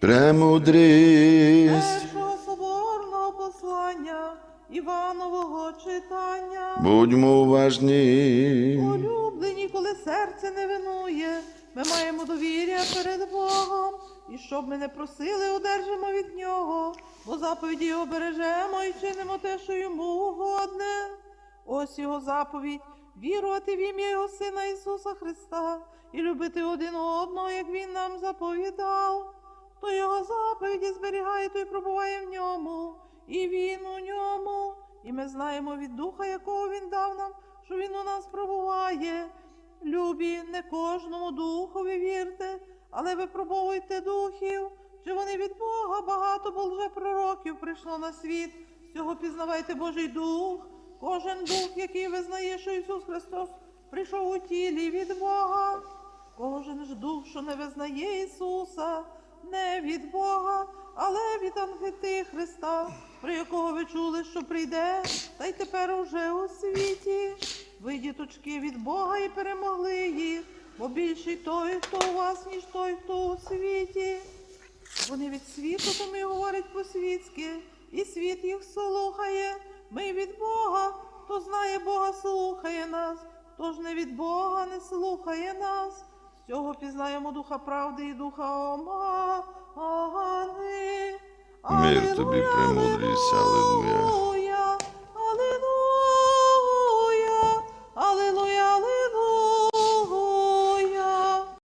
Премудрість, Першого соборного послання Іванового читання. будьмо уважні. Улюблені, коли серце не винує, ми маємо довір'я перед Богом, і щоб ми не просили, одержимо від Нього, бо заповіді його бережемо і чинимо те, що йому угодне. Ось його заповідь вірувати в ім'я Його Сина Ісуса Христа і любити один одного, як Він нам заповідав. Хто його заповіді зберігає, той пробуває в ньому, і він у ньому. І ми знаємо від духа, якого він дав нам, що він у нас пробуває. Любі, не кожному духові вірте, але випробовуйте духів, чи вони від Бога багато бо вже пророків прийшло на світ. Цього пізнавайте Божий дух. Кожен дух, який визнає, що Ісус Христос прийшов у тілі від Бога. Кожен ж дух, що не визнає Ісуса, не від Бога, але від Антихриста, про якого ви чули, що прийде, та й тепер уже у світі. Ви, діточки, від Бога і перемогли їх, бо більший той, хто у вас, ніж той, хто у світі. Вони від світу, то ми говорять по-світськи, і світ їх слухає. Ми від Бога, хто знає Бога, слухає нас, хто ж не від Бога не слухає нас. Цього пізнаємо духа правди і духа омани. Мир тобі, премудрість, алілуя.